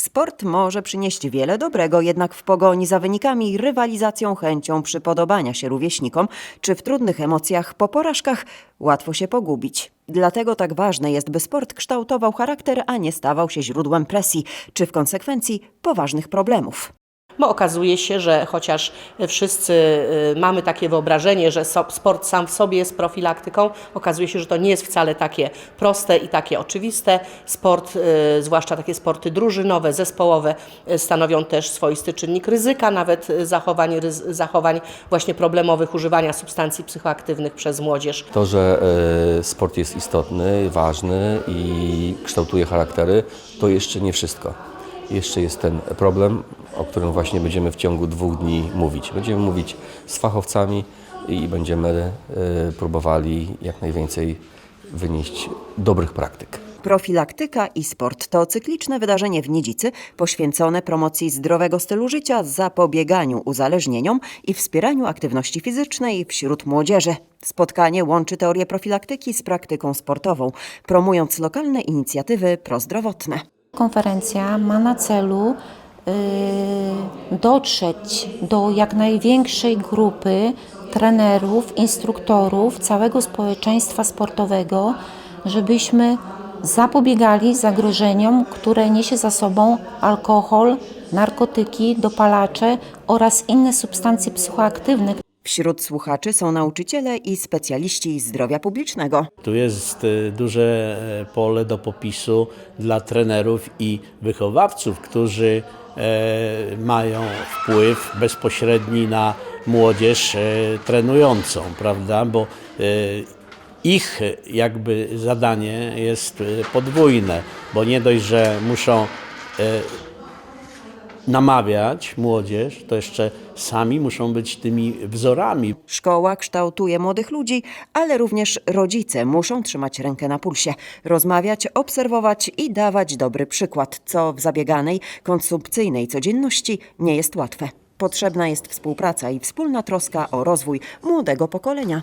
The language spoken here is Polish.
Sport może przynieść wiele dobrego, jednak w pogoni za wynikami, rywalizacją, chęcią przypodobania się rówieśnikom, czy w trudnych emocjach po porażkach łatwo się pogubić. Dlatego tak ważne jest, by sport kształtował charakter, a nie stawał się źródłem presji, czy w konsekwencji poważnych problemów. Bo okazuje się, że chociaż wszyscy y, mamy takie wyobrażenie, że sport sam w sobie jest profilaktyką, okazuje się, że to nie jest wcale takie proste i takie oczywiste. Sport, y, zwłaszcza takie sporty drużynowe, zespołowe, y, stanowią też swoisty czynnik ryzyka, nawet zachowań, zachowań właśnie problemowych używania substancji psychoaktywnych przez młodzież. To, że sport jest istotny, ważny i kształtuje charaktery, to jeszcze nie wszystko. Jeszcze jest ten problem, o którym właśnie będziemy w ciągu dwóch dni mówić. Będziemy mówić z fachowcami i będziemy e, próbowali jak najwięcej wynieść dobrych praktyk. Profilaktyka i sport to cykliczne wydarzenie w Nidzicy poświęcone promocji zdrowego stylu życia, zapobieganiu uzależnieniom i wspieraniu aktywności fizycznej wśród młodzieży. Spotkanie łączy teorię profilaktyki z praktyką sportową, promując lokalne inicjatywy prozdrowotne. Konferencja ma na celu y, dotrzeć do jak największej grupy trenerów, instruktorów, całego społeczeństwa sportowego, żebyśmy zapobiegali zagrożeniom, które niesie za sobą alkohol, narkotyki, dopalacze oraz inne substancje psychoaktywne, Wśród słuchaczy są nauczyciele i specjaliści zdrowia publicznego. Tu jest e, duże e, pole do popisu dla trenerów i wychowawców, którzy e, mają wpływ bezpośredni na młodzież e, trenującą, prawda? Bo ich jakby zadanie jest podwójne, bo nie dość, że muszą namawiać młodzież, to jeszcze sami muszą być tymi wzorami, Szkoła kształtuje młodych ludzi, ale również rodzice muszą trzymać rękę na pulsie, rozmawiać, obserwować i dawać dobry przykład, co w zabieganej, konsumpcyjnej codzienności nie jest łatwe. Potrzebna jest współpraca i wspólna troska o rozwój młodego pokolenia.